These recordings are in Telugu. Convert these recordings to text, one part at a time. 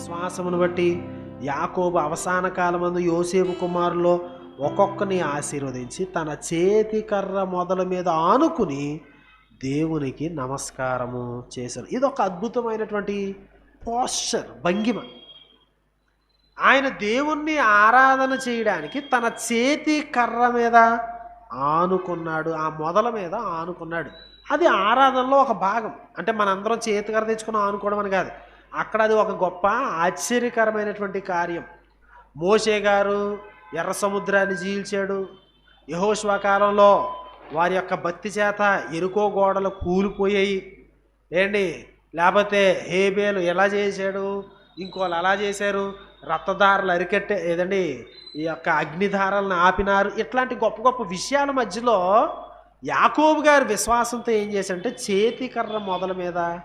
విశ్వాసమును బట్టి యాకోబు అవసాన కాలమందు యోసేపు కుమారులో ఒక్కొక్కని ఆశీర్వదించి తన చేతి కర్ర మొదల మీద ఆనుకుని దేవునికి నమస్కారము చేశారు ఇది ఒక అద్భుతమైనటువంటి పోస్చర్ భంగిమ. ఆయన దేవుణ్ణి ఆరాధన చేయడానికి తన చేతి కర్ర మీద ఆనుకున్నాడు ఆ మొదల మీద ఆనుకున్నాడు. అది ఆరాధనలో ఒక భాగం. అంటే మనందరం చేతి కర్ర తెచ్చుకుని ఆనుకోవడం అని కాదు. అక్కడ అది ఒక గొప్ప ఆశ్చర్యకరమైనటువంటి కార్యం. మోషే గారు ఎర్ర సముద్రాన్ని జీల్చాడు యహోష్వా కాలంలో వారి యొక్క భక్తి చేత ఎరుకో గోడలు కూలిపోయాయి. ఏంటి? లేకపోతే హేబేలు ఎలా చేశాడు? ఇంకోళ్ళు అలా చేశారు? రక్తధారలు అరికట్టే ఏదండి? ఈ యొక్క అగ్నిధారలను ఆపినారు. ఇట్లాంటి గొప్ప గొప్ప విషయాల మధ్యలో యాకోబు గారి విశ్వాసంతో ఏం చేశాడంటే చేతికర్ర మొదల మీద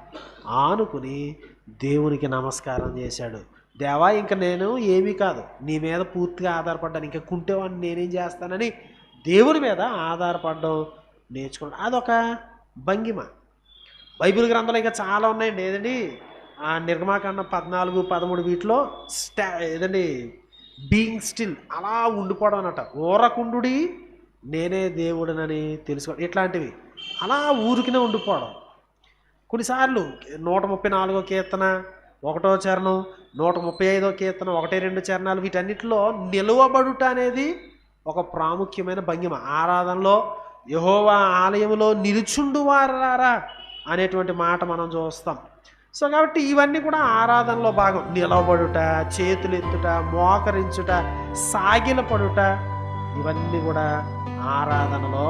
ఆనుకుని దేవునికి నమస్కారం చేశాడు. దేవా ఇంకా నేను ఏమీ కాదు. నీ మీద పూర్తిగా ఆధారపడ్డాను. ఇంకా కుంటేవాడిని నేనేం చేస్తానని దేవుని మీద ఆధారపడడం నేర్చుకున్నాడు. అదొక భంగిమ. బైబిల్ గ్రంథాలు ఇంకా చాలా ఉన్నాయండి. ఏదండి? ఆ నిర్మాకాండ పద్నాలుగు పదమూడు వీటిలో స్టా ఏదండి? బీయింగ్ స్టిల్ అలా ఉండిపోవడం అన్నట ఊరకుండుడి నేనే దేవుడినని తెలుసుకోవడం. ఇట్లాంటివి. అలా ఊరికినే ఉండిపోవడం. కొన్నిసార్లు నూట ముప్పై నాలుగో కీర్తన ఒకటో చరణం నూట ముప్పై ఐదో కీర్తన ఒకటి రెండు చరణాలు వీటన్నిటిలో నిలువబడుట అనేది ఒక ప్రాముఖ్యమైన భంగిమ. ఆరాధనలో యహోవా ఆలయంలో నిలుచుండు వారారా అనేటువంటి మాట మనం చూస్తాం. సో కాబట్టి ఇవన్నీ కూడా ఆరాధనలో భాగం. నిలవబడుట చేతులు ఎత్తుట మోకరించుట సాగిలపడుట ఇవన్నీ కూడా ఆరాధనలో